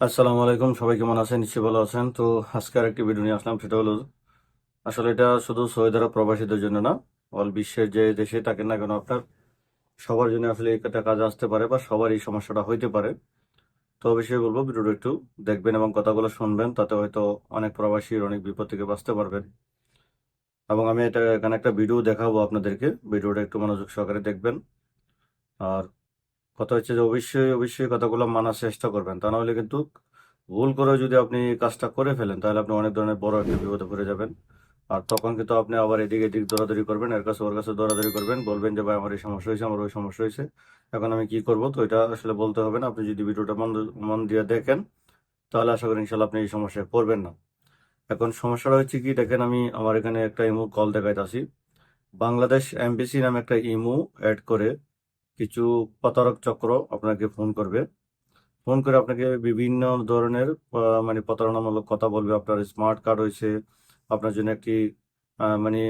আসসালামু আলাইকুম, সবাই কেমন আছেন? নিশ্চয়ই ভালো আছেন। তো আজকে একটি ভিডিও নিয়ে আসলাম, সেটা হলো, আসলে এটা শুধু সৌদি আরব প্রবাসীদের জন্য না, অল বিশ্বের যে দেশে থাকেন না কেন আপনার, সবার জন্য আসলে একটা কাজ আসতে পারে বা সবার এই সমস্যাটা হইতে পারে। তো অবশ্যই বলব, ভিডিওটা একটু দেখবেন এবং কথাগুলো শুনবেন, তাতে হয়তো অনেক প্রবাসীর অনেক বিপদ থেকে বাঁচতে পারবেন। এবং আমি এটা এখানে একটা ভিডিও দেখাবো আপনাদেরকে, ভিডিওটা একটু মনোযোগ সহকারে দেখবেন। আর কথা হচ্ছে যে অবশ্যই অবশ্যই কথাগুলো মানার চেষ্টা করবেন। তা নাহলে কিন্তু ভুল করে যদি আপনি কাজটা করে ফেলেন, তাহলে আপনি অনেক ধরনের বড় একটা বিপদে পড়ে যাবেন। আর তখন কিন্তু আপনি আবার এদিক এদিক দৌড়াদৌড়ি করবেন, এর কাছে ওর কাছে দৌড়াদৌড়ি করবেন, বলবেন যে, ভাই, আমার এই সমস্যা হয়েছে, আমার ওই সমস্যা হয়েছে, এখন আমি কি করব? তো এটা আসলে বলতে হবে না। আপনি যদি ভিডিওটা মন মন দিয়ে দেখেন, তাহলে আশা করি ইনশাল্লাহ আপনি এই সমস্যায় পড়বেন না। এখন সমস্যাটা হচ্ছে কি, দেখেন আমি আমার এখানে একটা ইমো কল দেখাইতাছি। বাংলাদেশ এমবিসি নামে একটা ইমো অ্যাড করে কিছু প্রতারক চক্র আপনাকে ফোন করবে। ফোন করে আপনাকে বিভিন্ন ধরনের মানে প্রতারণামূলক কথা বলবে। আপনার স্মার্ট কার্ড হয়েছে, আপনার জন্য একটি মানে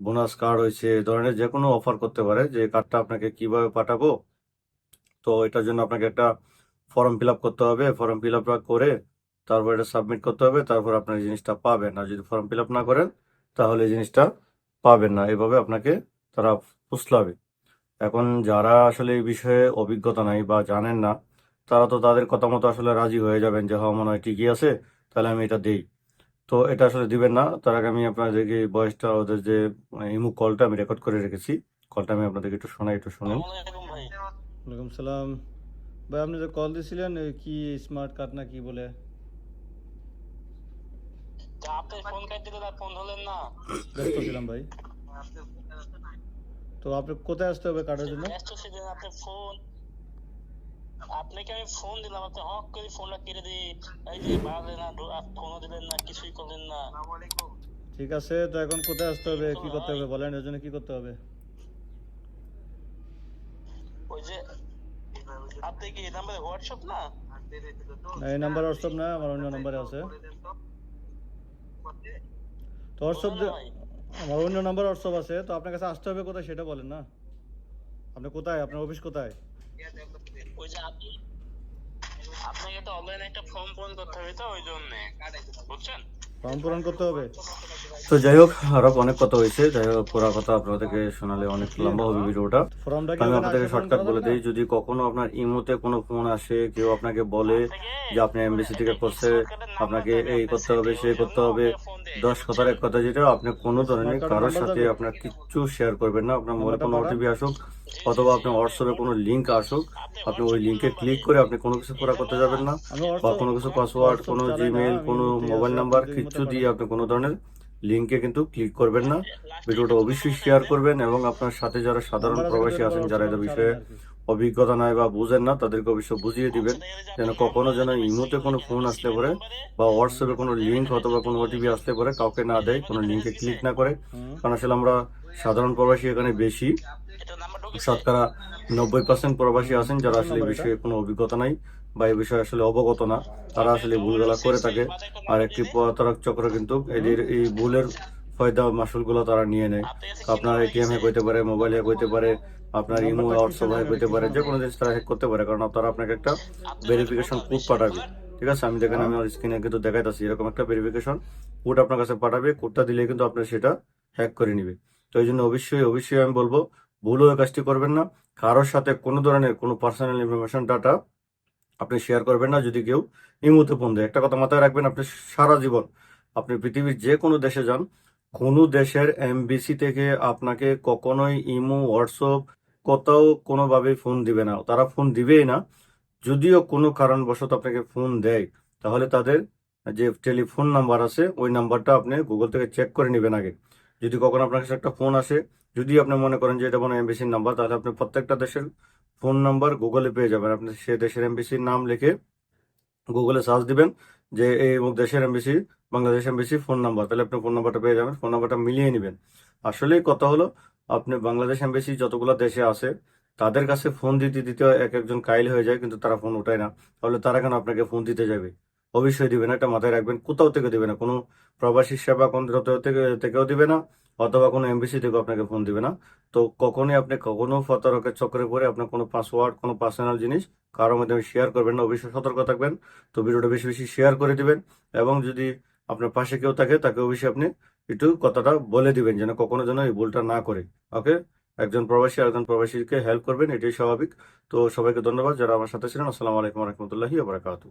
বোনাস কার্ড হয়েছে এই ধরনের যে কোনো অফার করতে পারে যে কার্ডটা আপনাকে কীভাবে পাঠাবো। তো এটার জন্য আপনাকে একটা ফর্ম ফিল আপ করতে হবে। ফর্ম ফিল আপ করে তারপর এটা সাবমিট করতে হবে। তারপর আপনার জিনিসটা পাবেন। আর যদি ফর্ম ফিল আপ না করেন তাহলে জিনিসটা পাবেন না। এভাবে আপনাকে তারা ফুসলাবে। এখন যারা আসলে এই বিষয়ে অভিজ্ঞতা নাই বা জানেন না তারা তো তাদের কথা মতো আসলে রাজি হয়ে যাবেন যে হ্যাঁ মনে হয় ঠিকই আছে তাহলে আমি এটা দিই। তো এটা আসলে দিবেন না। তার আগে আমি আপনাদেরকে এই ভয়েসটা ওদের যে ইমু কলটা আমি রেকর্ড করে রেখেছি। কলটা আমি আপনাদেরকে একটু শোনাই একটু শুনেন ভাই ওয়ালাইকুম সালাম। ভাই আপনি যে কল দিয়েছিলেন কি স্মার্ট কার্ড না কি বলে? আপনি ফোন কাটতে দিলে ফোন ধরলেন না। ব্যস্ত ছিলাম ভাই। তো আপনি কোথায় আসতে হবে কার্ডের জন্য? আপনি ফোন আপনাকে আমি ফোন দিলাম আপনি হক করে ফোনটা কেটে দিয়ে এই যে না ফোনও দিলেন না কিছুই করলেন না। ঠিক আছে তো এখন কোথায় আসতে হবে কি করতে হবে বলেন এর জন্য কি করতে হবে? ওই যে আপনি কি এই নাম্বারে হোয়াটসঅ্যাপ না? এই নাম্বার হোয়াটসঅ্যাপ না আমার অন্য নাম্বারে আছে। তো হোয়াটসঅ্যাপ? আমার অন্য নাম্বার হোয়াটসঅ্যাপ আছে, তো আপনার কাছে আসতে হবে কোথায় সেটা বলেন না। আপনি কোথায়? আপনার অফিস কোথায়? ওই যে আপনি, আপনাকে তো অনলাইনে একটা ফর্ম পূরণ করতে হবে তো, ওই জন্য। বুঝছেন? ফর্ম পূরণ করতে হবে? তো যাই হোক আরও অনেক কথা হয়েছে। যাই হোক পুরো কথা আপনাদেরকে শোনালে অনেক লম্বা হবে ভিডিওটা। আমি আপনাদেরকে শর্টকাট বলে দিই যদি কখনো আপনার ইমোতে কোনো ফোন আসে কেউ আপনাকে বলে যে আপনি এমবিসি থেকে করছে আপনাকে এই করতে হবে সেই করতে হবে দশ কথার এক কথা যেটা আপনি কোনো ধরনের কারোর সাথে আপনার কিচ্ছু শেয়ার করবেন না। আপনার মোবাইলে কোনো ওটিপি আসুক অথবা আপনার হোয়াটসঅ্যাপে কোনো লিঙ্ক আসুক আপনি ওই লিঙ্কে ক্লিক করে আপনি কোনো কিছু পুরা করতে যাবেন না বা কোনো কিছু পাসওয়ার্ড কোনো জিমেল কোনো মোবাইল নাম্বার কিচ্ছু দিয়ে আপনি কোনো ধরনের লিঙ্কে কিন্তু ক্লিক করবেন না। ভিডিওটা অবশ্যই শেয়ার করবেন এবং আপনার সাথে যারা সাধারণ প্রবাসী আছেন যারা এটা বিষয়ে অভিজ্ঞতা নাই বা বুঝেন না, তাদেরকে অবশ্যই বুঝিয়ে দিবেন যেন কখনো যেন ইমোতে কোনো ফোন আসতে পারে বা হোয়াটসঅ্যাপে কোনো লিঙ্ক অথবা কোনো ওটিপি আসতে পারে, কাউকে না দেয়, কোনো লিঙ্কে ক্লিক না করে। কারণ আসলে আমরা সাধারণ প্রবাসী এখানে বেশি। শতকরা নব্বই পার্সেন্ট প্রবাসী আছেন যারা আসলে বিষয়ে কোনো অভিজ্ঞতা নাই বা এই বিষয়ে আসলে অবগত না। তারা আসলে ভুলগুলা করে থাকে। আর একটি প্রতারক চক্র কিন্তু এদের এই ভুলের ফয়দা মাসুলগুলো তারা নিয়ে নেয়। আপনার এটিএম হ্যাক হইতে পারে মোবাইল হ্যাক হইতে পারে আপনার ইমো হোয়াটসঅ্যাপ হ্যাক হইতে পারে যে কোনো জিনিস তারা হ্যাক করতে পারে কারণ তারা আপনাকে একটা ভেরিফিকেশন কোড পাঠাবে। ঠিক আছে আমি দেখেন আমি আমার স্ক্রিনে কিন্তু দেখাইতেছি এরকম একটা ভেরিফিকেশন কোড আপনার কাছে পাঠাবে কোডটা দিলে কিন্তু আপনি সেটা হ্যাক করে নিবে। তো এই জন্য অবশ্যই অবশ্যই আমি বলব ভুলও এই কাজটি করবেন না। কারোর সাথে কোনো ধরনের কোনো পার্সোনাল ইনফরমেশন ডাটা আপনি শেয়ার করবেন না যদি কেউ ইমুতে ফোন দেয়। একটা কথা মাথায় রাখবেন আপনি সারা জীবন আপনি পৃথিবীর যে কোনো দেশে যান কোনো দেশের এমবিসি থেকে আপনাকে কখনোই ইমো, হোয়াটসঅ্যাপ, কোথাও কোনোভাবেই ফোন দিবে না। তারা ফোন দিবেই না। যদিও কোনো কারণবশত আপনাকে ফোন দেয়, তাহলে তাদের যে টেলিফোন নাম্বার আছে, ওই নাম্বারটা আপনি গুগল থেকে চেক করে নেবেন আগে। যদি কখনো আপনার কাছে একটা ফোন আসে, যদি আপনি মনে করেন যে এটা কোনো এমবিসির নাম্বার, তাহলে আপনি প্রত্যেকটা দেশের ফোন নাম্বার গুগলে পেয়ে যাবেন। আপনি সে দেশের এমবিসির নাম লিখে গুগলে সার্চ দিবেন যে এই দেশের MBC Bangladesh MBC phone number তাহলে আপনি ফোন নাম্বারটা পেয়ে যাবেন ফোন নাম্বারটা মিলিয়ে নেবেন। আসলেই কথা হলো, আপনি বাংলাদেশ এমবিসি যতগুলো দেশে আছে, তাদের কাছে ফোন দিতে দিতে এক একজন কাইল হয়ে যায়, কিন্তু তারা ফোন উঠায় না। তাহলে তারা কেন আপনাকে ফোন দিতে যাবে? অবশ্যই দিবে না, এটা মাথায় রাখবেন, কোথাও থেকে দিবে না। কোনো প্রবাসী সেবা কেন্দ্র থেকে, থেকেও দিবে না, অথবা কোনো এমবিসি থেকে আপনাকে ফোন দিবে না। তো কখনোই আপনি কখনো প্রতারকের চক্করে পড়ে আপনার কোনো পাসওয়ার্ড কোনো পার্সোনাল জিনিস কারোর মাধ্যমে শেয়ার করবেন না, অবশ্যই সতর্ক থাকবেন। তো ভিডিওটা বেশি বেশি শেয়ার করে দিবেন, এবং যদি আপনার পাশে কেউ থাকে, তাকে অবশ্যই আপনি একটু কথাটা বলে দিবেন যেন কখনো যেন এই ভুলটা না করে। ওকে একজন প্রবাসী আরেকজন প্রবাসীকে হেল্প করবেন, এটাই স্বাভাবিক। তো সবাইকে ধন্যবাদ। যারা আমার সাথে ছিলেন, আসসালামু আলাইকুম রহমতুল্লাহি বারাকাতু